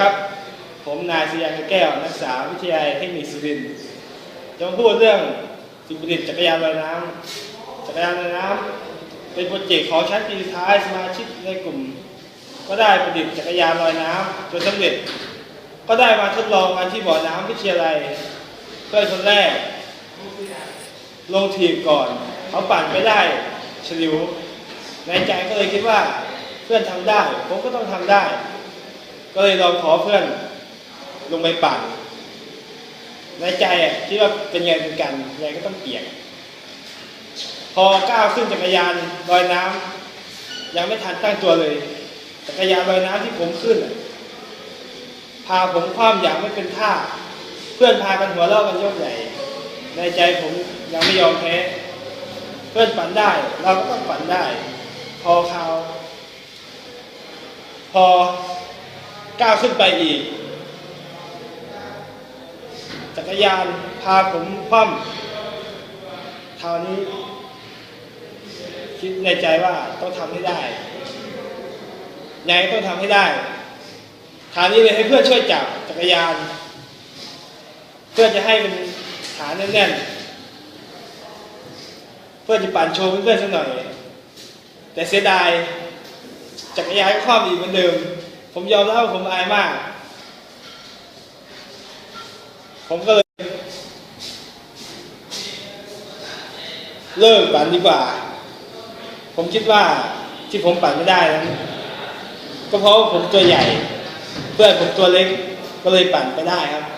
ครับ ผมนายสุริยันแก้ว นักศึกษาวิทยาลัยเทคนิคสุรินทร์จะมาพูดเรื่องสิ่งประดิษฐ์จักรยานลอยน้ำจักรยานลอยน้ำเป็นโปรเจกต์ของชั้นปีท้ายสมาชิกในกลุ่ม ก็ได้ประดิษฐ์จักรยานลอยน้ำจนสำเร็จ ก็ได้มาทดลองกันที่บ่อน้ำวิทยาลัยเพื่อนคนแรก ลงทีมก่อน เขาปั่นไม่ได้ฉลิวในใจก็เลยคิดว่าเพื่อนทำได้ ผมก็ต้องทำได้ ก็เลยลองขอเพื่อนลงไปปั่นในใจอะคิดว่าเป็นไงเป็นกันยังไงก็ต้องเปียก พอก้าวขึ้นจักรยานลอยน้ำยังไม่ทันตั้งตัวเลย จักรยานลอยน้ำที่ผมขึ้น พาผมคว่ำอย่างไม่เป็นท่า เพื่อนพากันหัวเราะกันยกใหญ่ ในใจผมยังไม่ยอมแพ้ เพื่อนฝันได้ เราก็ต้องฝันได้ พอเขาพอ ก้าวขึ้นไปอีก จักรยานพาผมคว่ำคราวนี้ คิดในใจว่าต้องทำให้ได้ยังต้องทำให้ได้คราวนี้เลยให้เพื่อนช่วยจับจักรยาน เพื่อจะให้มันขานแน่นๆ เพื่อจะปั่นโชว์เพื่อนๆสักหน่อย แต่เสียดาย จักรยานก็คว่ำอีกเหมือนเดิม ผมยอมรับว่าผมอายมาก ผมก็เลยเลิกปั่นดีกว่า ผมคิดว่าที่ผมปั่นไม่ได้นั้นก็เพราะว่าผมตัวใหญ่ เพื่อนผมตัวเล็กก็เลยปั่นไปได้ครับ